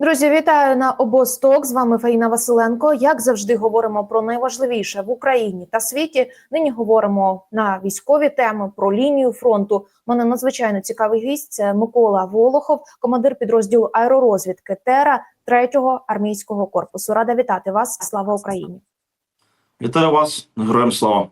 Друзі, вітаю на обосток. З вами Фаїна Василенко. Як завжди, говоримо про найважливіше в Україні та світі. Нині говоримо на військові теми про лінію фронту. Мене надзвичайно цікавий гість. Це Микола Волохов, командир підрозділу аеророзвідки ТЕРА 3-го армійського корпусу. Рада вітати вас. Слава Україні! Вітаю вас, героям слава.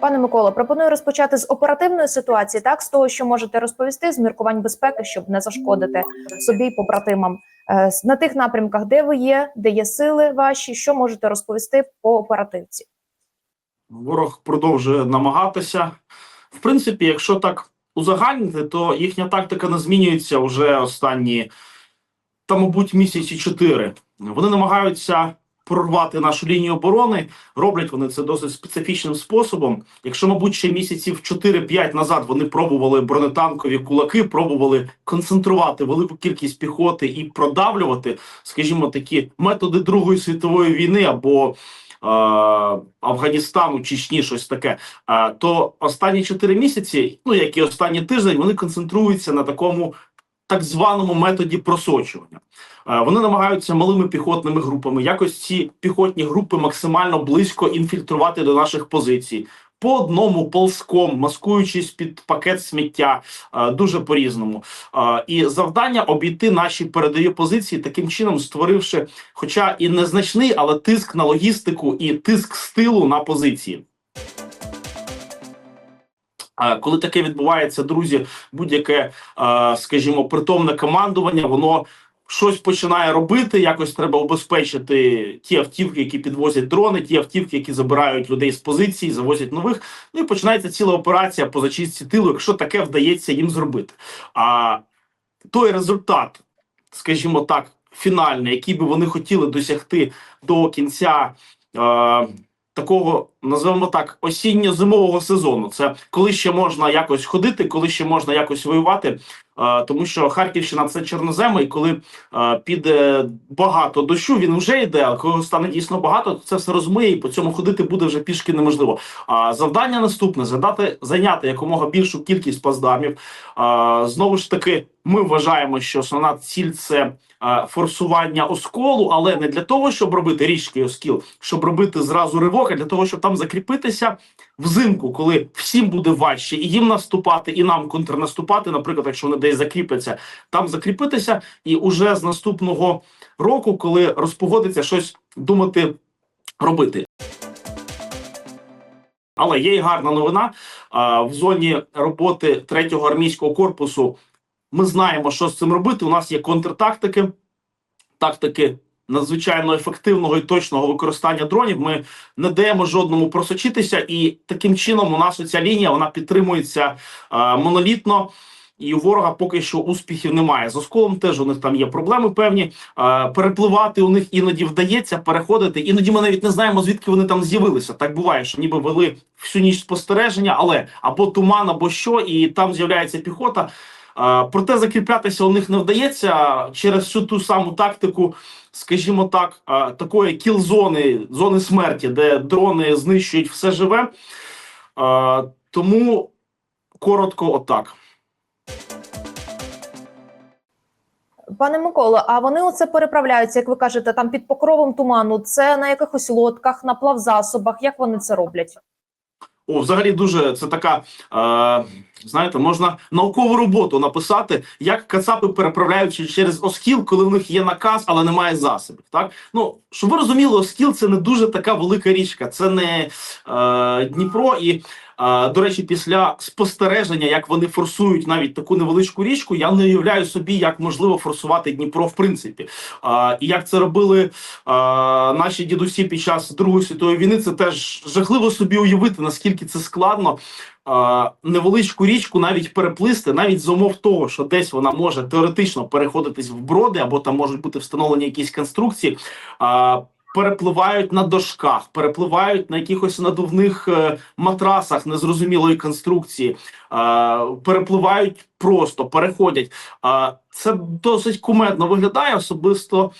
Пане Миколо, пропоную розпочати з оперативної ситуації, так з того, що можете розповісти з міркувань безпеки, щоб не зашкодити собі й побратимам. Е, На тих напрямках, де ви є, де є сили ваші, що можете розповісти по оперативці? Ворог продовжує намагатися. В принципі, якщо так узагальнити, то їхня тактика не змінюється вже останні, та, мабуть, місяці чотири. Вони намагаються прорвати нашу лінію оборони. Роблять вони це досить специфічним способом. Якщо, мабуть, ще місяців 4-5 назад вони пробували бронетанкові кулаки, пробували концентрувати велику кількість піхоти і продавлювати, скажімо, такі методи Другої світової війни або е, Афганістану, Чечні, щось таке. е, то останні 4 місяці, ну як і останній тиждень, вони концентруються на такому так званому методі просочування. Е, Вони намагаються малими піхотними групами якось ці піхотні групи максимально близько інфільтрувати до наших позицій. По одному ползком, маскуючись під пакет сміття, е, дуже по різному. Е, І завдання обійти наші передові позиції таким чином, створивши, хоча і незначний, але тиск на логістику і тиск стилу на позиції. Коли таке відбувається, друзі, будь-яке, скажімо, притомне командування, воно щось починає робити. Якось треба убезпечити ті автівки, які підвозять дрони, ті автівки, які забирають людей з позицій, завозять нових. Ну і починається ціла операція по зачистці тилу, якщо таке вдається їм зробити. А той результат, скажімо так, фінальний, який би вони хотіли досягти до кінця. Е, Такого називаємо так осінньо-зимового сезону. Це коли ще можна якось ходити, коли ще можна якось воювати. Тому що Харківщина це чорноземи, і коли піде багато дощу, він вже йде. А коли стане дійсно багато, то це все розмиє, і по цьому ходити буде вже пішки неможливо. А завдання наступне задати зайняти якомога більшу кількість плацдармів. Знову ж таки, ми вважаємо, що основна ціль це форсування осколу, але не для того, щоб робити річки оскіл, щоб робити зразу ривок, а для того, щоб там закріпитися взимку, коли всім буде важче і їм наступати, і нам контрнаступати. Наприклад, якщо вони десь закріпляться, там закріпитися, і уже з наступного року, коли розпогодиться, щось думати робити. Але є й гарна новина. В зоні роботи 3-го армійського корпусу ми знаємо, що з цим робити. У нас є контртактики, тактики надзвичайно ефективного і точного використання дронів. Ми не даємо жодному просочитися, і таким чином у нас оця лінія вона підтримується а, монолітно. І у ворога поки що успіхів немає. З осколом теж у них там є проблеми певні. Е, перепливати у них іноді вдається, переходити. Іноді ми навіть не знаємо, звідки вони там з'явилися. Так буває, що ніби вели всю ніч спостереження, але або туман, або що, і там з'являється піхота. Проте закріплятися у них не вдається через всю ту саму тактику, скажімо так, такої кіл-зони, смерті, де дрони знищують все живе. Тому коротко, отак. Пане Миколо, а вони оце переправляються, як ви кажете, там під покровом туману. Це на якихось лодках, на плавзасобах. Як вони це роблять? О, взагалі дуже це така. Е, знаєте, можна наукову роботу написати, як кацапи переправляючи через Оскіл, коли в них є наказ, але немає засобів. Так ну щоб ви розуміли, Оскіл це не дуже така велика річка, це не е, Дніпро і. е, До речі, після спостереження, як вони форсують навіть таку невеличку річку, я не уявляю собі, як можливо форсувати Дніпро в принципі. І як це робили а, наші дідусі під час Другої світової війни, це теж жахливо собі уявити, наскільки це складно. Невеличку річку навіть переплисти, навіть з умов того, що десь вона може теоретично переходитись в броди, або там можуть бути встановлені якісь конструкції. Перепливають на дошках, перепливають на якихось надувних е, матрасах незрозумілої конструкції, перепливають просто, переходять. Це досить кумедно виглядає. Особисто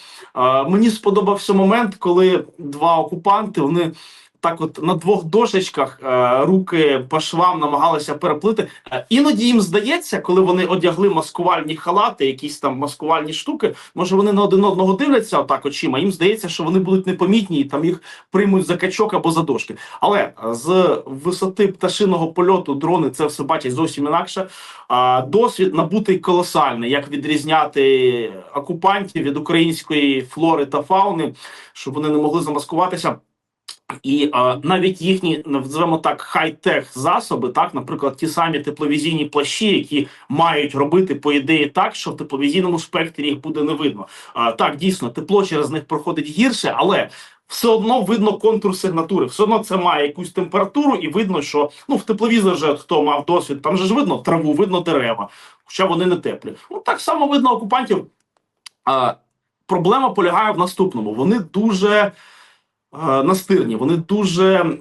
мені сподобався момент, коли два окупанти вони так, от на двох дошечках е, руки по швам намагалися переплити. Е, іноді їм здається, коли вони одягли маскувальні халати, якісь там маскувальні штуки, може вони на один одного дивляться отак очима. Їм здається, що вони будуть непомітні і там їх приймуть за качок або за дошки. Але е, з висоти пташиного польоту дрони це все бачать зовсім інакше. А досвід набутий колосальний, як відрізняти окупантів від української флори та фауни, щоб вони не могли замаскуватися. І е, навіть їхні називаємо так хай-тех засоби, так, наприклад, ті самі тепловізійні плащі, які мають робити по ідеї так, що в тепловізійному спектрі їх буде не видно. Е, так, дійсно, тепло через них проходить гірше, але все одно видно контур сигнатури. Все одно це має якусь температуру, і видно, що ну в тепловізор же хто мав досвід, там же ж видно траву, видно дерева, хоча вони не теплі. Ну так само видно окупантів. Е, проблема полягає в наступному: вони дуже настирні, вони дуже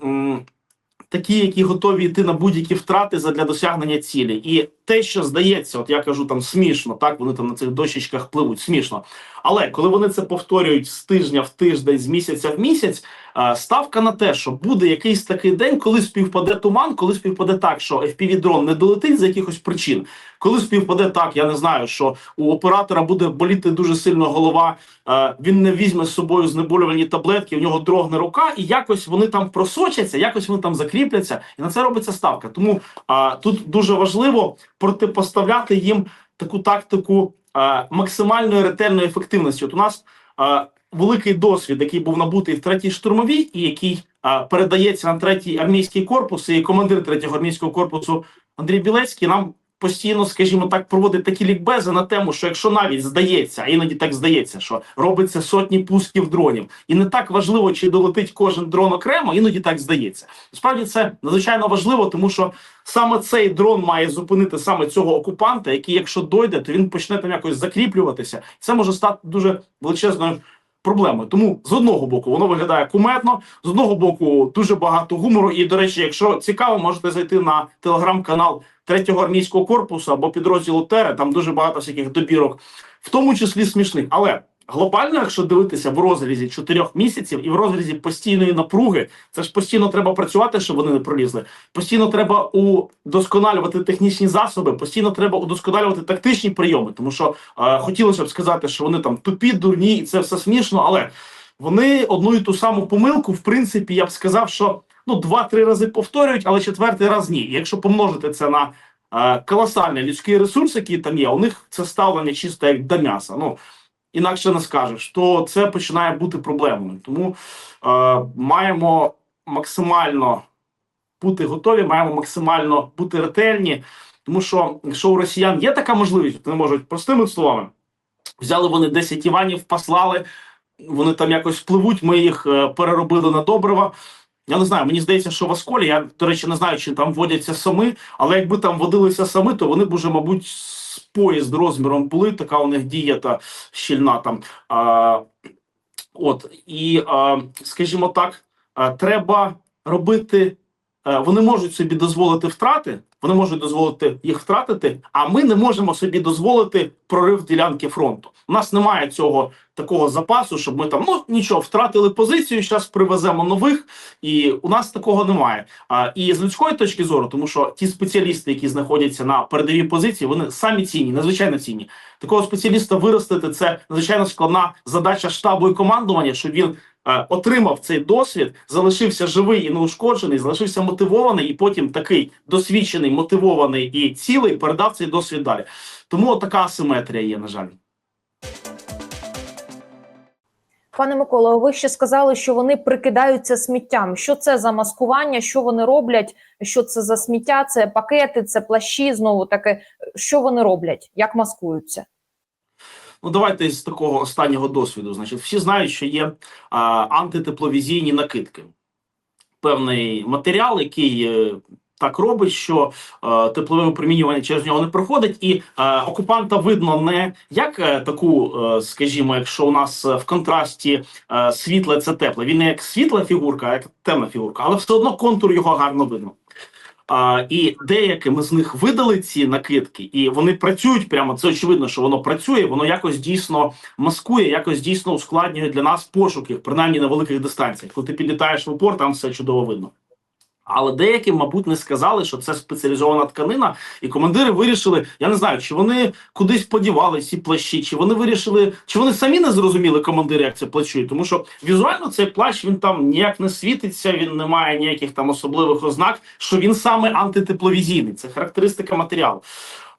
такі, які готові йти на будь-які втрати для досягнення цілі. І те, що здається, от я кажу там смішно, так вони там на цих дощечках пливуть, смішно. Але коли вони це повторюють з тижня в тиждень, з місяця в місяць, е, ставка на те, що буде якийсь такий день, коли співпаде туман, коли співпаде так, що FPV-дрон не долетить з якихось причин. Коли співпаде так, я не знаю, що у оператора буде боліти дуже сильно голова, е, він не візьме з собою знеболювальні таблетки, в нього дрогне рука, і якось вони там просочаться, якось вони там закріпляться, і на це робиться ставка. Тому е, тут дуже важливо протипоставляти їм таку тактику е, максимальної ретельної ефективності. От у нас е, великий досвід, який був набутий в третій штурмовій, і який е, передається на третій армійський корпус, і командир третього армійського корпусу Андрій Білецький нам постійно, скажімо так, проводить такі лікбези на тему, що якщо навіть здається, а іноді так здається, що робиться сотні пусків дронів, і не так важливо, чи долетить кожен дрон окремо, іноді так здається. Справді це надзвичайно важливо, тому що саме цей дрон має зупинити саме цього окупанта, який, якщо дойде, то він почне там якось закріплюватися. Це може стати дуже величезною. Проблемою тому з одного боку воно виглядає куметно, з одного боку дуже багато гумору. І до речі, якщо цікаво, можете зайти на телеграм-канал третього армійського корпусу або підрозділу ТЕРЕ. Там дуже багато всяких добірок, в тому числі смішних. Але глобально, якщо дивитися в розрізі чотирьох місяців і в розрізі постійної напруги, це ж постійно треба працювати, щоб вони не пролізли. Постійно треба удосконалювати технічні засоби, постійно треба удосконалювати тактичні прийоми. Тому що е, хотілося б сказати, що вони там тупі, дурні, і це все смішно, але вони одну і ту саму помилку, в принципі, я б сказав, що ну два-три рази повторюють, але четвертий раз ні. Якщо помножити це на е, колосальний людський ресурс, який там є, у них це ставлення чисто як до м'яса. Ну інакше не скажеш, то це починає бути проблемою. Тому е, маємо максимально бути готові, маємо максимально бути ретельні. Тому що якщо у росіян є така можливість, вони можуть простими словами. Взяли вони 10 Іванів, послали, вони там якось пливуть, ми їх е, переробили на добрива. Я не знаю, мені здається, що в Осколі, я, до речі, не знаю, чи там водяться сами, але якби там водилися сами, то вони б уже, мабуть, поїзд розміром були, така у них дієта щільна там. А, от, і, а, скажімо так, а, треба робити, а, вони можуть собі дозволити втрати, вони можуть дозволити їх втратити, а ми не можемо собі дозволити прорив ділянки фронту. У нас немає цього такого запасу, щоб ми там ну нічого втратили позицію. зараз привеземо нових, і у нас такого немає. А і з людської точки зору, тому що ті спеціалісти, які знаходяться на передовій позиції, вони самі цінні, надзвичайно цінні. Такого спеціаліста виростити це надзвичайно складна задача штабу і командування, щоб він. Е, Отримав цей досвід, залишився живий і неушкоджений, залишився мотивований, і потім такий досвідчений, мотивований і цілий передав цей досвід далі. Тому така асиметрія є, на жаль. Пане Миколо, ви ще сказали, що вони прикидаються сміттям. Що це за маскування? Що вони роблять? Що це за сміття? Це пакети, це плащі. Знову таки, що вони роблять? Як маскуються? Ну, давайте з такого останнього досвіду. Значить, всі знають, що є а, антитепловізійні накидки. Певний матеріал, який е, так робить, що е, теплове випромінювання через нього не проходить, і е, окупанта видно не як е, таку, е, скажімо, якщо у нас е, в контрасті е, світле це тепле. Він не як світла фігурка, а як темна фігурка, але все одно контур його гарно видно. А, і деякими з них видали ці накидки, і вони працюють прямо. Це очевидно, що воно працює. Воно якось дійсно маскує, якось дійсно ускладнює для нас пошуки, принаймні на великих дистанціях. Коли ти підлітаєш в упор, там все чудово видно. Але деякі, мабуть, не сказали, що це спеціалізована тканина, і командири вирішили. Я не знаю, чи вони кудись подівали ці плащі, чи вони вирішили, чи вони самі не зрозуміли командири, як це плачує. Тому що візуально цей плащ він там ніяк не світиться, він не має ніяких там особливих ознак, що він саме антитепловізійний. Це характеристика матеріалу.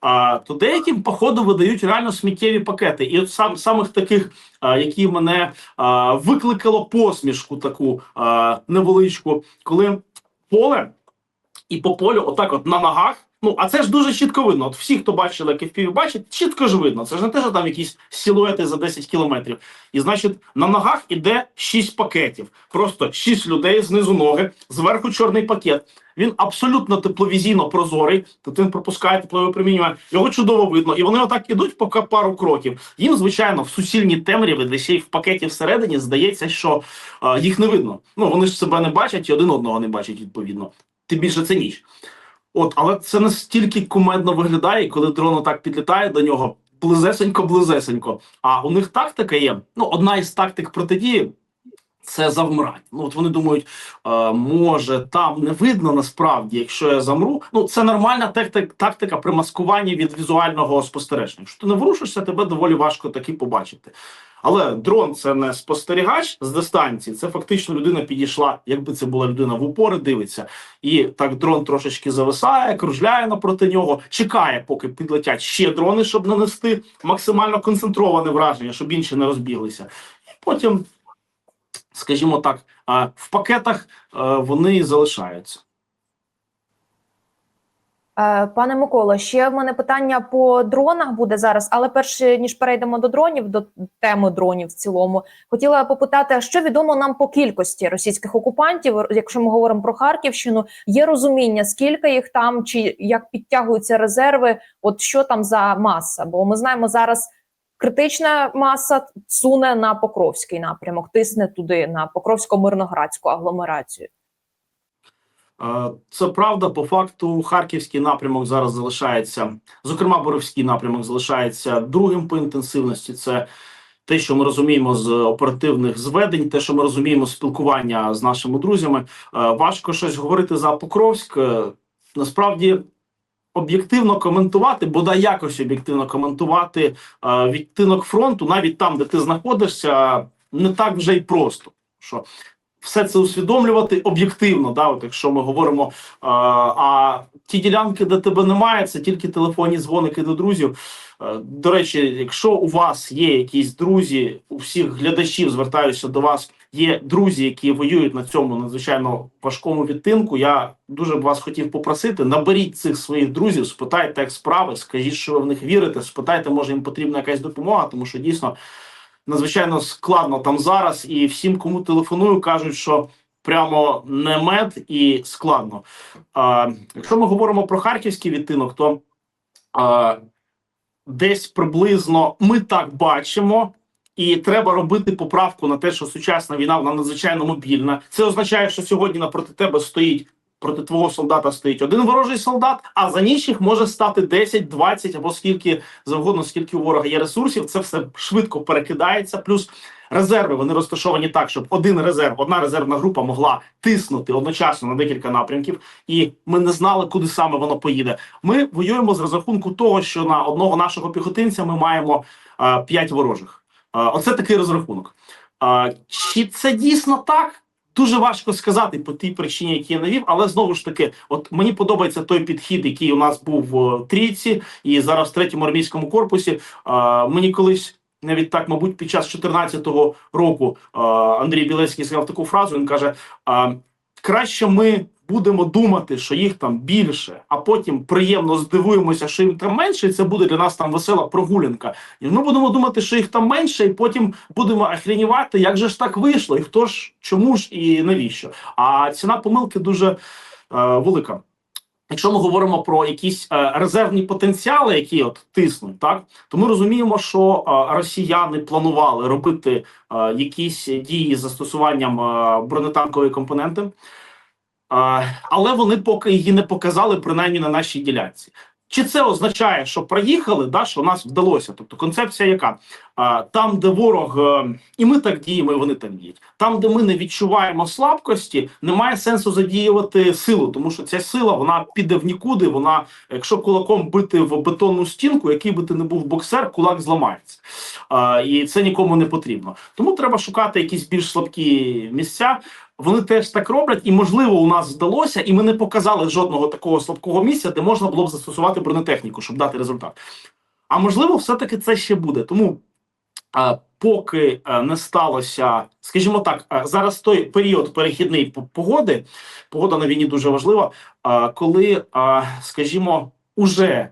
А, то деяким походу видають реально сміттєві пакети, і от сам самих таких, а, які мене а, викликало посмішку, таку а, невеличку, коли поле, і по полю, отак, от на ногах. Ну, а це ж дуже чітко видно. От всі, хто бачили, як FPV бачить, чітко ж видно. Це ж не те, що там якісь силуети за 10 кілометрів. І значить, на ногах іде 6 пакетів. Просто 6 людей знизу ноги, зверху чорний пакет. Він абсолютно тепловізійно прозорий, тобто він пропускає теплове випромінювання. Його чудово видно. І вони отак ідуть по ка- пару кроків. Їм, звичайно, в суцільній темряві, де ще й в пакеті всередині, здається, що е, їх не видно. Ну вони ж себе не бачать і один одного не бачать відповідно. Тим більше це ніч. От, але це настільки кумедно виглядає, коли дрон отак підлітає до нього близесенько, близесенько. А у них тактика є. Ну, одна із тактик протидії це завмирання. Ну, от вони думають, е, може, там не видно насправді, якщо я замру. Ну, це нормальна тактика, тактика при маскуванні від візуального спостереження. Якщо ти не ворушишся, тебе доволі важко таки побачити. Але дрон це не спостерігач з дистанції, це фактично людина підійшла, якби це була людина в упори, дивиться. І так дрон трошечки зависає, кружляє напроти нього, чекає, поки підлетять ще дрони, щоб нанести максимально концентроване враження, щоб інші не розбіглися. І потім, скажімо так, в пакетах е, вони залишаються. Е, Пане Микола, ще в мене питання по дронах буде зараз, але перше ніж перейдемо до дронів, до теми дронів в цілому, хотіла попитати, що відомо нам по кількості російських окупантів, якщо ми говоримо про Харківщину, є розуміння, скільки їх там, чи як підтягуються резерви, от що там за маса? Бо ми знаємо зараз. Критична маса суне на Покровський напрямок, тисне туди на Покровсько-Мирноградську агломерацію. Це правда. По факту, харківський напрямок зараз залишається, зокрема, Боровський напрямок залишається другим по інтенсивності. Це те, що ми розуміємо з оперативних зведень, те, що ми розуміємо з спілкування з нашими друзями. Важко щось говорити за Покровськ. Е, Насправді. Об'єктивно коментувати, бодай якось об'єктивно коментувати е, відтинок фронту, навіть там, де ти знаходишся, не так вже й просто. Що все це усвідомлювати об'єктивно, да, от якщо ми говоримо. е, а ті ділянки, де тебе немає, це тільки телефонні дзвоники до друзів. Е, До речі, якщо у вас є якісь друзі, у всіх глядачів звертаюся до вас. Є друзі, які воюють на цьому надзвичайно важкому відтинку. Я дуже б вас хотів попросити. Наберіть цих своїх друзів, спитайте, як справи, скажіть, що ви в них вірите. Спитайте, може їм потрібна якась допомога, тому що дійсно надзвичайно складно там зараз, і всім, кому телефоную, кажуть, що прямо не мед і складно. А, якщо ми говоримо про харківський відтинок, то а, десь приблизно ми так бачимо. І треба робити поправку на те, що сучасна війна вона надзвичайно мобільна. Це означає, що сьогодні напроти тебе стоїть проти твого солдата стоїть один ворожий солдат, а за ніч їх може стати 10, 20 або скільки завгодно, скільки у ворога є ресурсів. Це все швидко перекидається. Плюс резерви вони розташовані так, щоб один резерв, одна резервна група могла тиснути одночасно на декілька напрямків, і ми не знали, куди саме воно поїде. Ми воюємо з розрахунку того, що на одного нашого піхотинця ми маємо а, 5 ворожих. Оце такий розрахунок. Чи це дійсно так? Дуже важко сказати по тій причині, які я навів, але знову ж таки, от мені подобається той підхід, який у нас був в трійці, і зараз в третьому армійському корпусі. Мені колись навіть так, мабуть, під час 14-го року а, Андрій Білецький сказав таку фразу. Він каже: а, краще ми будемо думати, що їх там більше, а потім приємно здивуємося, що їм там менше, і це буде для нас там весела прогулянка. І ми будемо думати, що їх там менше, і потім будемо охренівати, як же ж так вийшло, і хто ж, чому ж і навіщо. А ціна помилки дуже е, велика. Якщо ми говоримо про якісь е, резервні потенціали, які от тиснуть, так то ми розуміємо, що е, росіяни планували робити е, якісь дії з застосуванням е, бронетанкової компоненти. Але вони поки її не показали, принаймні на нашій ділянці. Чи це означає, що проїхали, да, що нас вдалося? Тобто концепція яка? Там, де ворог, е, і ми так діємо, і вони так діють. Там, де ми не відчуваємо слабкості, немає сенсу задіювати силу, тому що ця сила вона піде в нікуди. Вона, якщо кулаком бити в бетонну стінку, який би ти не був боксер, кулак зламається. І це нікому не потрібно. Тому треба шукати якісь більш слабкі місця. Вони теж так роблять, і можливо, у нас вдалося, і ми не показали жодного такого слабкого місця, де можна було б застосувати бронетехніку, щоб дати результат. А можливо, все-таки це ще буде. Тому поки не сталося, скажімо так, зараз той період перехідний погоди, погода на війні дуже важлива. Коли, скажімо, уже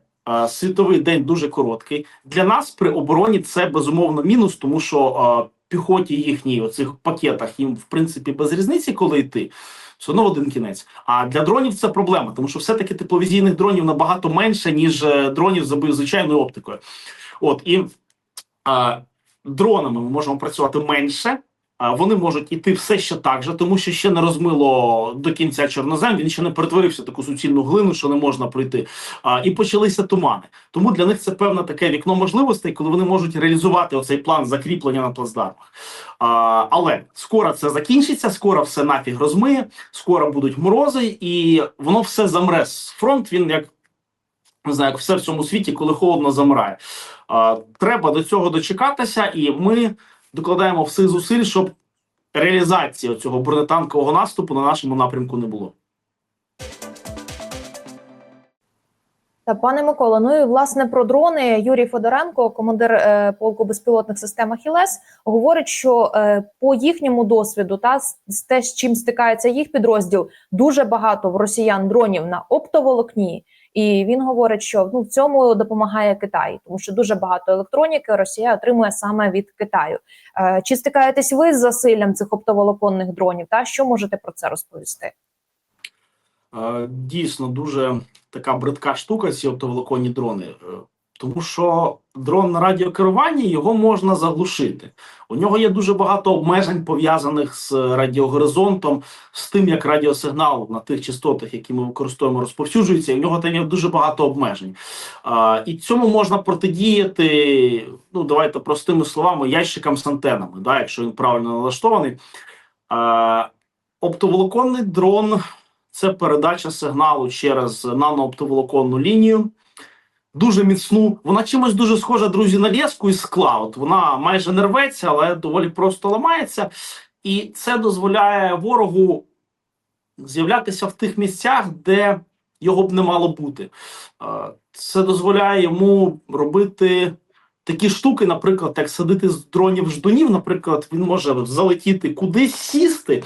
світовий день дуже короткий. Для нас при обороні це безумовно мінус, тому що піхоті їхній оцих пакетах їм в принципі без різниці, коли йти. Все одно один кінець. А для дронів це проблема, тому що все-таки тепловізійних дронів набагато менше, ніж е, дронів з звичайною оптикою. От і а, дронами ми можемо працювати менше. Вони можуть іти все ще так же, тому що ще не розмило до кінця чорнозем. Він ще не перетворився в таку суцільну глину, що не можна пройти. І почалися тумани. Тому для них це певне таке вікно можливостей, коли вони можуть реалізувати оцей план закріплення на плацдармах. Але скоро це закінчиться, скоро все нафіг розмиє, скоро будуть морози, і воно все замре. Фронт він як не знаю, як все в цьому світі, коли холодно замирає. А, треба до цього дочекатися, і ми докладаємо всіх зусиль, щоб реалізації цього бронетанкового наступу на нашому напрямку не було. Та пане Микола, ну і власне про дрони Юрій Федоренко, командир е, полку безпілотних систем Ахілес, говорить, що е, по їхньому досвіду та з те, з чим стикається їх підрозділ, дуже багато в росіян дронів на оптоволокні. І він говорить, що ну в цьому допомагає Китай, тому що дуже багато електроніки Росія отримує саме від Китаю. Е, чи стикаєтесь ви з засиллям цих оптоволоконних дронів? Та що можете про це розповісти? Е, Дійсно, дуже така бридка штука, ці оптоволоконні дрони. Тому що дрон на радіокеруванні його можна заглушити. У нього є дуже багато обмежень пов'язаних з радіогоризонтом, з тим, як радіосигнал на тих частотах, які ми використовуємо, розповсюджується. І в нього там є дуже багато обмежень. А, і цьому можна протидіяти. Ну, давайте простими словами, ящикам з антенами, да, якщо він правильно налаштований. А, оптоволоконний дрон це передача сигналу через нанооптоволоконну лінію. Дуже міцну. Вона чимось дуже схожа, друзі, на леску із скла. От вона майже не рветься, але доволі просто ламається. І це дозволяє ворогу з'являтися в тих місцях, де його б не мало бути. Це дозволяє йому робити такі штуки, наприклад, як садити з дронів ждунів. Наприклад, він може залетіти кудись сісти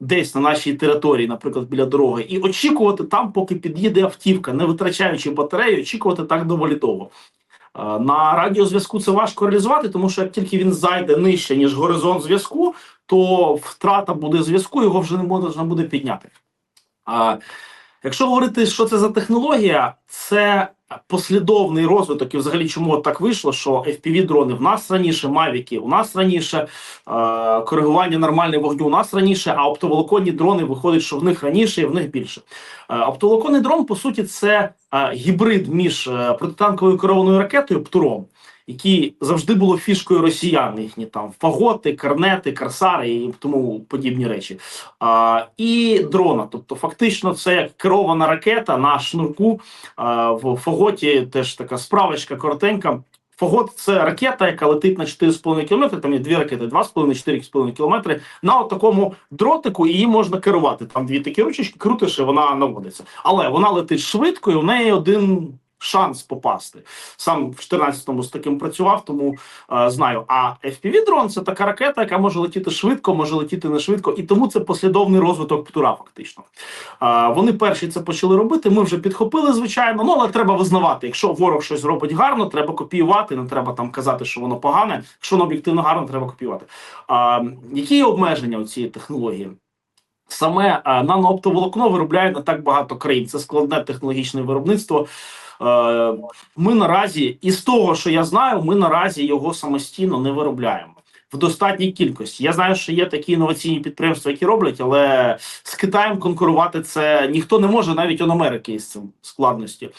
десь на нашій території, наприклад, біля дороги, і очікувати там, поки під'їде автівка, не витрачаючи батарею, очікувати так доволі довго. Е, На радіозв'язку це важко реалізувати, тому що як тільки він зайде нижче, ніж горизонт зв'язку, то втрата буде зв'язку, його вже не можна буде підняти. Якщо говорити, що це за технологія, це послідовний розвиток, і взагалі чому так вийшло, що fpv дрони в нас раніше, мавіки у нас раніше, е, коригування нормального вогню у нас раніше, а оптоволоконні дрони виходить, що в них раніше і в них більше. Е, оптоволоконний дрон, по суті, це е, гібрид між е, протитанковою керованою ракетою ПТУРом, які завжди було фішкою росіян, їхні там фаготи, карнети, карсари і тому подібні речі. А, і дрона. Тобто, фактично, це як керована ракета на шнурку. А, в фаготі теж така справочка коротенька. Фагот це ракета, яка летить на 4,5 км, там є дві ракети, 2,5-4,5 км, на такому дротику, її можна керувати. Там дві такі ручечки, крутиш, і вона наводиться. Але вона летить швидко, і в неї один шанс попасти. Сам в 14-му з таким працював, тому е, знаю. А FPV-дрон це така ракета, яка може летіти швидко, може летіти не швидко, і тому це послідовний розвиток птура, фактично. Е, вони перші це почали робити. Ми вже підхопили, звичайно. Ну але треба визнавати, якщо ворог щось робить гарно, треба копіювати. Не треба там казати, що воно погане. Якщо воно об'єктивно гарно, треба копіювати. Е, які є обмеження у цієї технології? Саме е, нанооптоволокно виробляє не так багато країн. Це складне технологічне виробництво. Е, Ми наразі, із того, що я знаю, ми наразі його самостійно не виробляємо. в достатній кількості. Я знаю, що є такі інноваційні підприємства, які роблять, але з Китаєм конкурувати це ніхто не може, навіть он Америки із цим складності.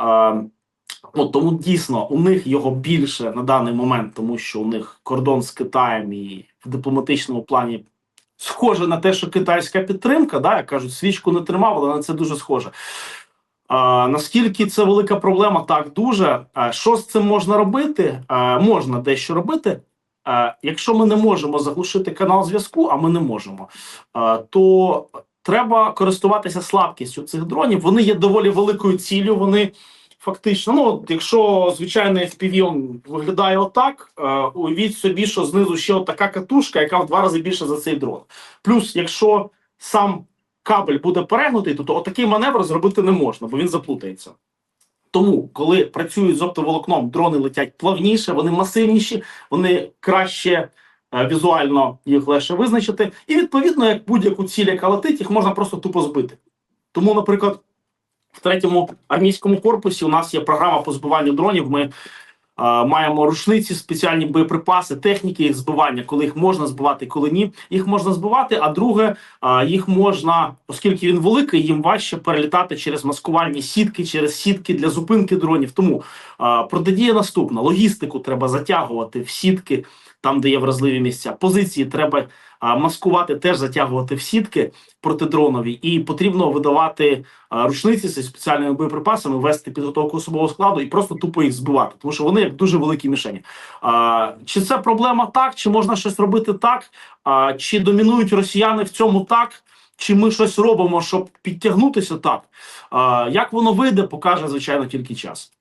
Е, Ну, тому дійсно у них його більше на даний момент, тому що у них кордон з Китаєм і в дипломатичному плані схоже на те, що китайська підтримка, да, як кажуть, свічку не тримав, але на це дуже схоже. А, наскільки це велика проблема? Так, дуже. А, що з цим можна робити? А, можна дещо робити. А, якщо ми не можемо заглушити канал зв'язку, а ми не можемо, а, то треба користуватися слабкістю цих дронів. Вони є доволі великою ціллю. Вони фактично, ну якщо звичайний FPV виглядає отак, е, уявіть собі, що знизу ще така катушка, яка в два рази більше за цей дрон. Плюс, якщо сам кабель буде перегнутий, то, то отакий маневр зробити не можна, бо він заплутається. Тому, коли працюють з оптоволокном, дрони летять плавніше, вони масивніші, вони краще е, візуально їх легше визначити. І відповідно, як будь-яку ціль, яка летить, їх можна просто тупо збити. Тому, наприклад, в третьому армійському корпусі у нас є програма по збиванню дронів. Ми маємо рушниці, спеціальні боєприпаси, техніки їх збивання, коли їх можна збивати, коли ні. Їх можна збивати. А друге, е, їх можна, оскільки він великий, їм важче перелітати через маскувальні сітки, через сітки для зупинки дронів. Тому е, протидія наступна: логістику треба затягувати в сітки. Там, де є вразливі місця, позиції треба маскувати, теж затягувати в сітки протидронові, і потрібно видавати рушниці зі спеціальними боєприпасами, вести підготовку особового складу і просто тупо їх збивати, тому що вони як дуже великі мішені. Чи це проблема так, чи можна щось робити так? Чи домінують росіяни в цьому так? Чи ми щось робимо, щоб підтягнутися так? Як воно вийде, покаже звичайно тільки час.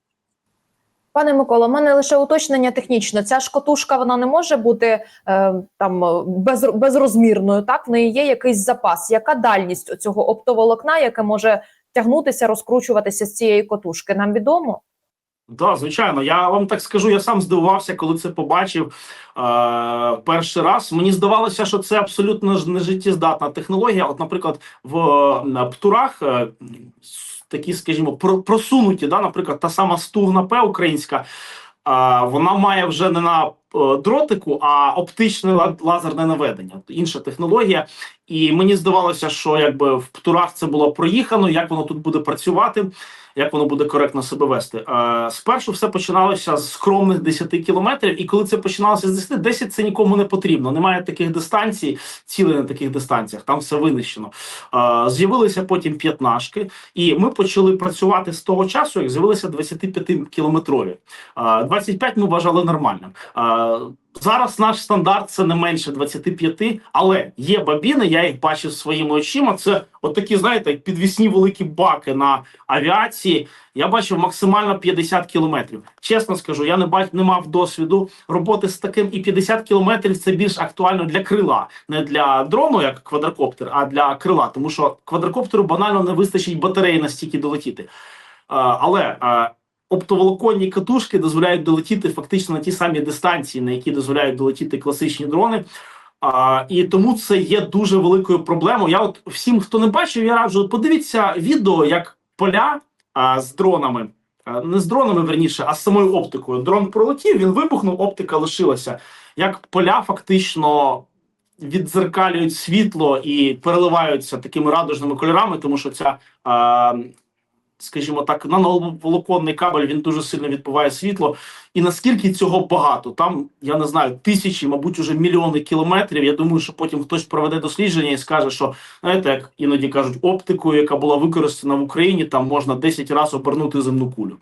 Пане Микола, у мене лише уточнення технічне. Ця ж котушка вона не може бути е, там без, безрозмірною. Так в неї є якийсь запас. Яка дальність цього оптоволокна, яке може тягнутися, розкручуватися з цієї котушки? Нам відомо. Так, звичайно, я вам так скажу, я сам здивувався, коли це побачив е, перший раз. Мені здавалося, що це абсолютно ж не життєздатна технологія. От, наприклад, в е, птурах е, такі, скажімо, про- просунуті, да, наприклад, та сама стугна П українська, вона має вже не на дротику, а оптичне ла- лазерне наведення. Інша технологія. І мені здавалося, що якби в птурах це було проїхано, як воно тут буде працювати як воно буде коректно себе вести. Е, спершу все починалося з скромних 10 кілометрів, і коли це починалося з 10, 10 це нікому не потрібно. Немає таких дистанцій, цілей на таких дистанціях, там все винищено. Е, з'явилися потім п'ятнашки, і ми почали працювати з того часу, як з'явилися 25 кілометрові. Е, 25 ми вважали нормальним. Е, Зараз наш стандарт це не менше 25, але є бабіни, я їх бачив своїми очима. Це от такі, знаєте, підвісні великі баки на авіації. Я бачив максимально 50 кілометрів. Чесно скажу, я не бач, не мав досвіду роботи з таким, і 50 кілометрів це більш актуально для крила, не для дрону, як квадрокоптер, а для крила. Тому що квадрокоптеру банально не вистачить батареї настільки долетіти. А, але а, оптоволоконні катушки дозволяють долетіти фактично на ті самі дистанції, на які дозволяють долетіти класичні дрони. А, і тому це є дуже великою проблемою. Я от всім, хто не бачив, я раджу подивіться відео, як поля а, з дронами, не з дронами верніше, а з самою оптикою. Дрон пролетів, він вибухнув, оптика лишилася. Як поля фактично віддзеркалюють світло і переливаються такими радужними кольорами, тому що ця. А, Скажімо так, нановолоконний кабель він дуже сильно відбиває світло. І наскільки цього багато? Там я не знаю тисячі, мабуть, уже мільйони кілометрів. Я думаю, що потім хтось проведе дослідження і скаже, що знаєте, як іноді кажуть, оптикою, яка була використана в Україні, там можна 10 разів обернути земну кулю.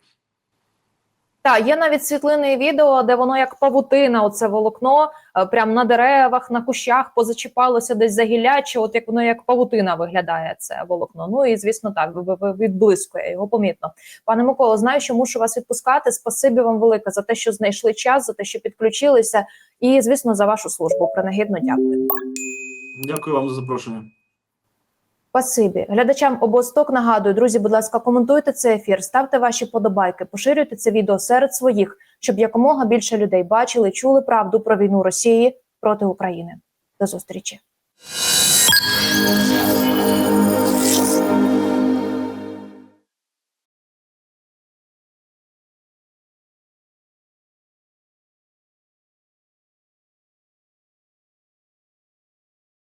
Так, є навіть світлини і відео, де воно як павутина, оце волокно, е, прям на деревах, на кущах позачіпалося десь за гілля, чи от як воно як павутина виглядає це волокно. Ну і звісно, так відблискує його помітно. Пане Миколо, знаю, що мушу вас відпускати. Спасибі вам велике за те, що знайшли час, за те, що підключилися, і звісно за вашу службу. Принагідно дякую. Дякую вам за запрошення. Спасибі глядачам обосток. Нагадую, друзі, будь ласка, коментуйте цей ефір, ставте ваші подобайки, поширюйте це відео серед своїх, щоб якомога більше людей бачили, чули правду про війну Росії проти України. До зустрічі.